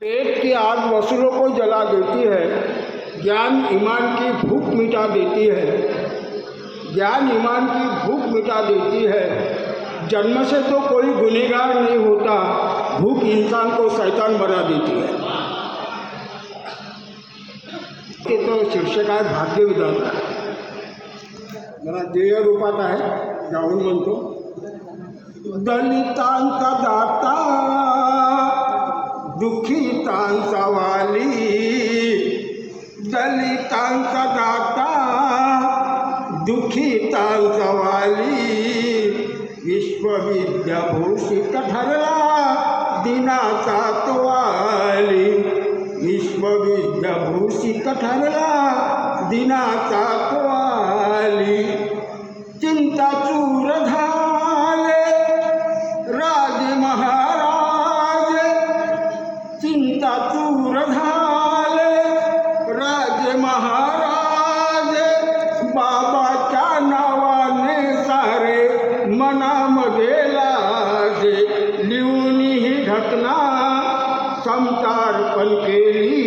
पेट की आग वसूलों को जला देती है। ज्ञान ईमान की भूख मिटा देती है। ज्ञान ईमान की भूख मिटा देती है। जन्म से तो कोई गुनहगार नहीं होता, भूख इंसान को शैतान बना देती है। ते तो शीर्षक आहे भाग्य विधाता। देय रूपात आहे गाऊन म्हणतो दलितांचा दाता। दुःखितांचा वाली दलितांचा दाता दुःखितांचा वाली, विश्वविद्याभूषित ठरला दिनाचा तो वाली विश्वविद्याभूषित ठरला दिनाचा तो वाली चिंता चूर राजे महाराज बाबाच्या नावाने सारे मनामध्ये लाजे लिहून ही घटना समतार्पण केली।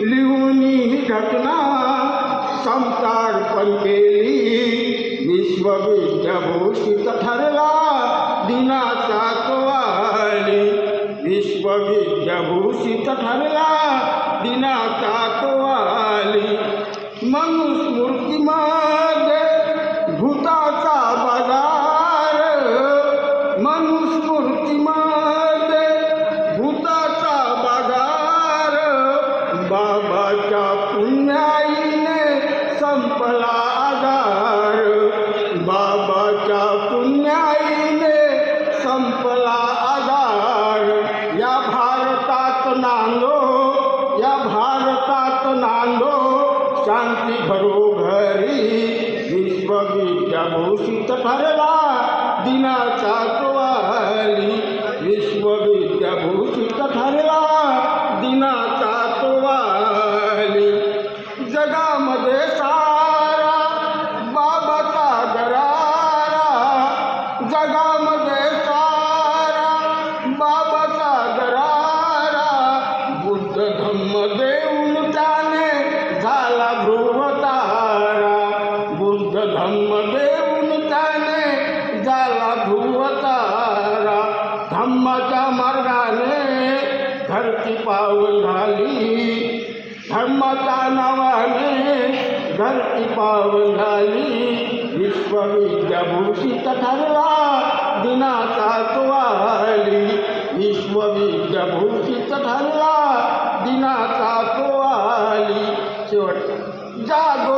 लिहून ही घटना समतार्पण केली। विश्वविद्याभूषित ठरला, दिनाचा आली विश्वविद्याभूषित ठरला. दिनाचा तो शांती घरोघरी विश्वविद्याभूषित ठरला दिनाचा तो धम्म देऊन त्याने झाला ध्रुव तारा धम्माच्या मार्गाने धरती पावन झाली धर्माच्या नावाने धरती पावन झाली विश्वविद्याभूषित दिनाचा तो आली विश्वविद्याभूषित आली शेवट जागो जागी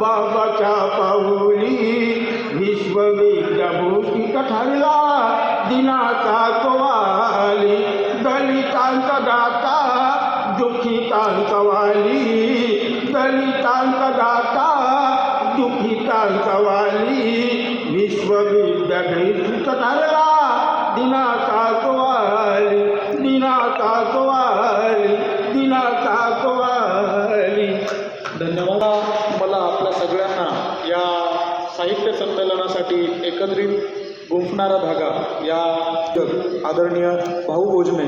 बाबाच्या पाऊली विश्वविद्याभूषित ठरला दिनाचा तो आली दलितांचा दाता दुःखितांचा वाली दलितांचा दाता दुःखितांचा वाली विश्वविद्याभूषित ठरला दिनाचा तो साहित्य संमेलनासाठी एकत्रित गुंफणारा धागा या आदरणीय भाऊ भोजने